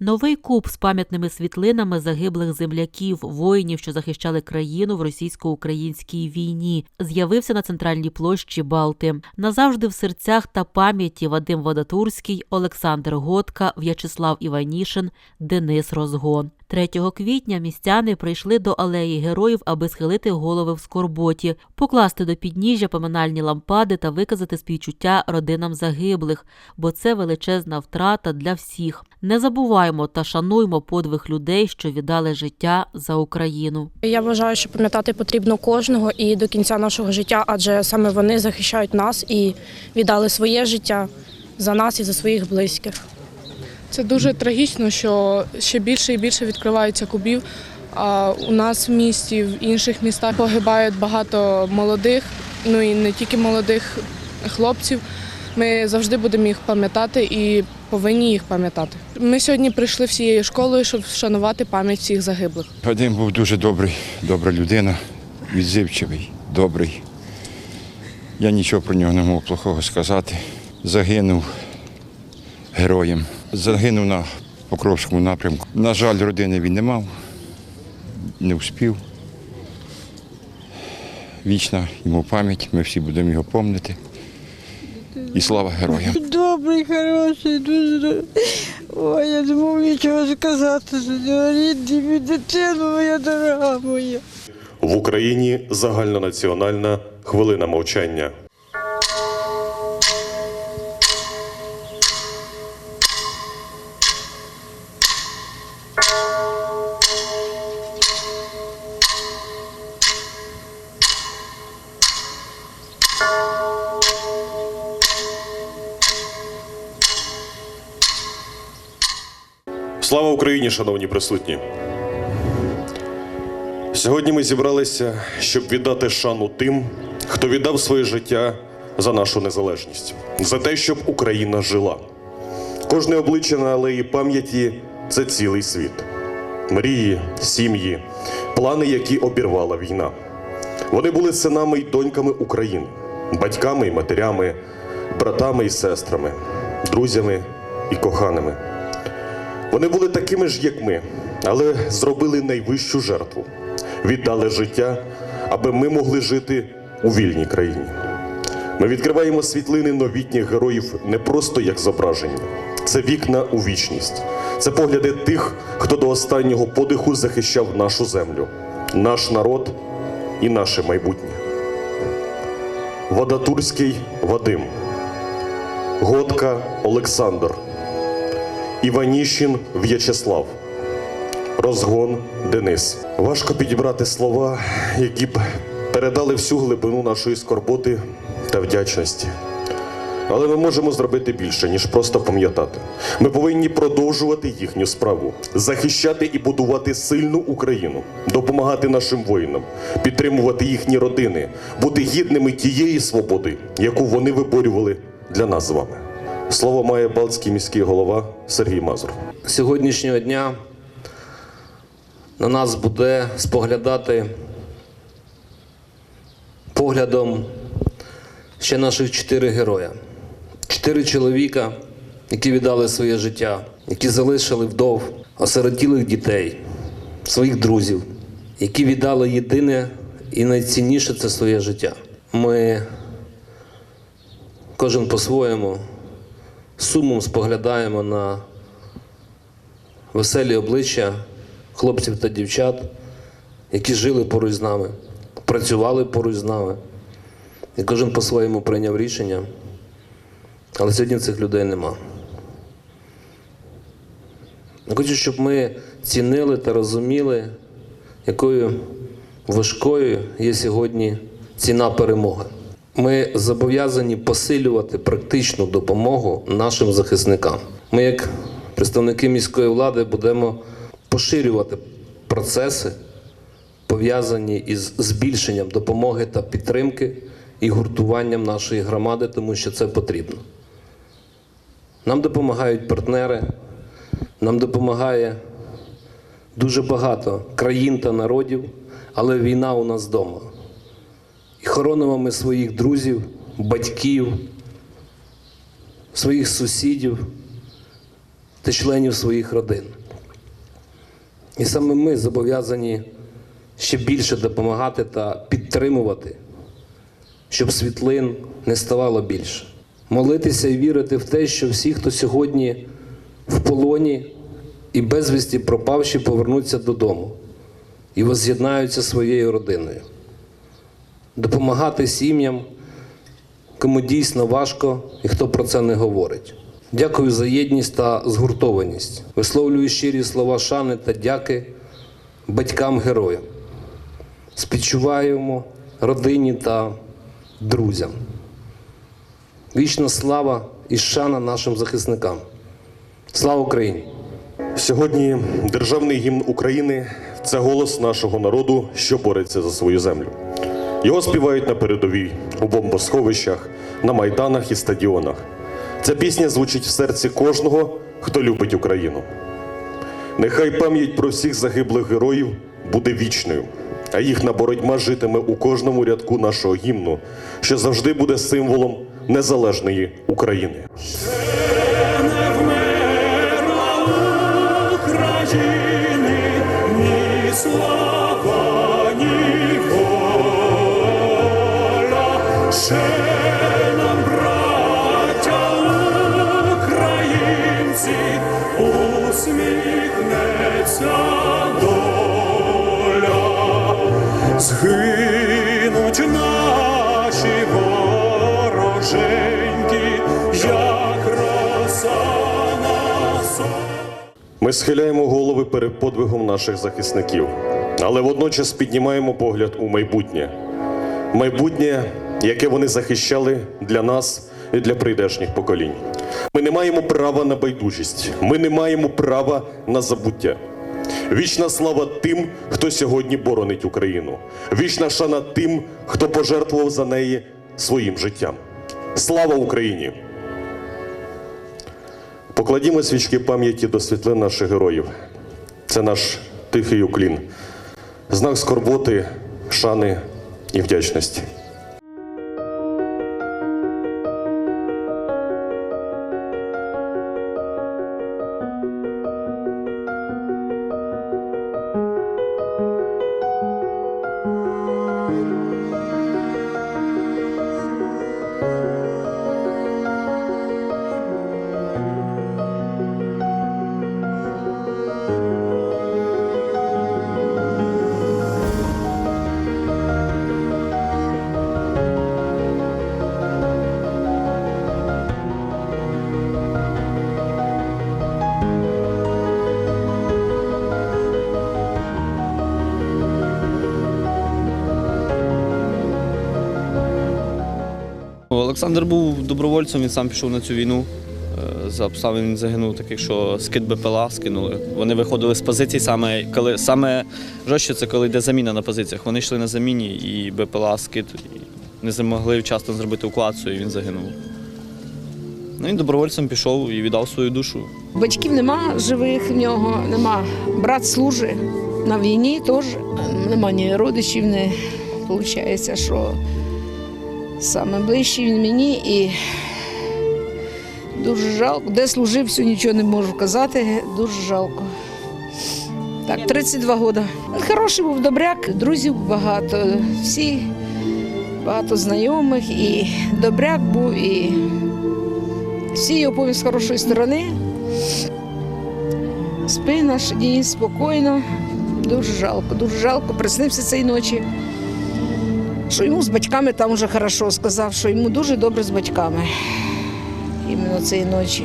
Новий куб з пам'ятними світлинами загиблих земляків, воїнів, що захищали країну в російсько-українській війні, з'явився на центральній площі Балти. Назавжди в серцях та пам'яті Вадим Водатурський, Олександр Готка, В'ячеслав Іванішин, Денис Розгон. 3 квітня містяни прийшли до алеї героїв, аби схилити голови в скорботі, покласти до підніжжя поминальні лампади та виказати співчуття родинам загиблих, бо це величезна втрата для всіх. Не забуваймо та шануймо подвиг людей, що віддали життя за Україну. Я вважаю, що пам'ятати потрібно кожного і до кінця нашого життя, адже саме вони захищають нас і віддали своє життя за нас і за своїх близьких. Це дуже трагічно, що ще більше і більше відкривається кубів. А у нас в місті, в інших містах погибають багато молодих, ну і не тільки молодих хлопців. Ми завжди будемо їх пам'ятати і повинні їх пам'ятати. Ми сьогодні прийшли всією школою, щоб вшанувати пам'ять всіх загиблих. Вадим був дуже добрий, добра людина, відзивчивий, добрий. Я нічого про нього не можу плохого сказати. Загинув героєм. Загинув на Покровському напрямку. На жаль, родини він не мав, не успів. Вічна йому пам'ять, ми всі будемо його пам'ятати. І слава героям! Добрий, хороший, дуже. Ой, я не можу нічого сказати. Рідний мій дитину, моя дорога моя. В Україні загальнонаціональна хвилина мовчання. Слава Україні, шановні присутні! Сьогодні ми зібралися, щоб віддати шану тим, хто віддав своє життя за нашу незалежність, за те, щоб Україна жила. Кожне обличчя на алеї пам'яті це цілий світ. Мрії, сім'ї, плани, які обірвала війна. Вони були синами й доньками України, батьками й матерями, братами й сестрами, друзями і коханими. Вони були такими ж, як ми, але зробили найвищу жертву, віддали життя, аби ми могли жити у вільній країні. Ми відкриваємо світлини новітніх героїв не просто як зображення, це вікна у вічність, це погляди тих, хто до останнього подиху захищав нашу землю, наш народ і наше майбутнє. Водатурський Вадим, Готка Олександр. Іваніщин В'ячеслав, Розгон Денис. Важко підібрати слова, які б передали всю глибину нашої скорботи та вдячності. Але ми можемо зробити більше, ніж просто пам'ятати. Ми повинні продовжувати їхню справу, захищати і будувати сильну Україну, допомагати нашим воїнам, підтримувати їхні родини, бути гідними тієї свободи, яку вони виборювали для нас з вами. Слово має Балтський міський голова Сергій Мазур. сьогоднішнього дня на нас буде споглядати поглядом ще наших чотири героя. Чотири чоловіка, які віддали своє життя, які залишили вдов, осиротілих дітей, своїх друзів, які віддали єдине і найцінніше це своє життя. Ми кожен по-своєму сумом споглядаємо на веселі обличчя хлопців та дівчат, які жили поруч з нами, працювали поруч з нами. І кожен по-своєму прийняв рішення. Але сьогодні цих людей нема. Я хочу, щоб ми цінили та розуміли, якою важкою є сьогодні ціна перемоги. Ми зобов'язані посилювати практичну допомогу нашим захисникам. Ми, як представники міської влади, будемо поширювати процеси, пов'язані із збільшенням допомоги та підтримки і гуртуванням нашої громади, тому що це потрібно. Нам допомагають партнери, нам допомагає дуже багато країн та народів, але війна у нас вдома. І хоронимо ми своїх друзів, батьків, своїх сусідів, та членів своїх родин. І саме ми зобов'язані ще більше допомагати та підтримувати, щоб світлин не ставало більше. Молитися і вірити в те, що всі, хто сьогодні в полоні і безвісті пропавші, повернуться додому і воз'єднаються своєю родиною. Допомагати сім'ям, кому дійсно важко і хто про це не говорить. Дякую за єдність та згуртованість. Висловлюю щирі слова шани та дяки батькам героям. Спідчуваємо родині та друзям. Вічна слава і шана нашим захисникам. Слава Україні! Сьогодні державний гімн України це голос нашого народу, що бореться за свою землю. Його співають на передовій, у бомбосховищах, на майданах і стадіонах. Ця пісня звучить в серці кожного, хто любить Україну. Нехай пам'ять про всіх загиблих героїв буде вічною, а їхня боротьба житиме у кожному рядку нашого гімну, що завжди буде символом незалежної України. України, ні слава, згинуть наші вороженьки, як роса на сонці. Ми схиляємо голови перед подвигом наших захисників, але водночас піднімаємо погляд у майбутнє. Майбутнє, яке вони захищали для нас і для прийдешніх поколінь. Ми не маємо права на байдужість, ми не маємо права на забуття. Вічна слава тим, хто сьогодні боронить Україну. Вічна шана тим, хто пожертвував за неї своїм життям. Слава Україні! Покладімо свічки пам'яті до світлин наших героїв. Це наш тихий уклін, знак скорботи, шани і вдячності. Олександр був добровольцем, він сам пішов на цю війну. Е, За обставин він загинув, так як що скид БПЛА скинули. Вони виходили з позицій саме коли саме жорстче це коли йде заміна на позиціях. Вони йшли на заміні і БПЛА скид не змогли вчасно зробити укладцю, і він загинув. Ну, він добровольцем пішов і віддав свою душу. Батьків нема живих в нього, нема. Брат служить на війні теж. Нема ні родичів, не виходить, що саме ближчий він мені і дуже жалко. Де служив, все нічого не можу казати. Дуже жалко. Так, 32 роки. Хороший був добряк, друзів багато, всі багато знайомих, і добряк був, і всі його повні з хорошої сторони. Спи наш Денис спокійно. Дуже жалко, дуже жалко. Приснився цієї ночі. Що йому з батьками там вже хорошо сказав, що йому дуже добре з батьками. Іменно цієї ночі.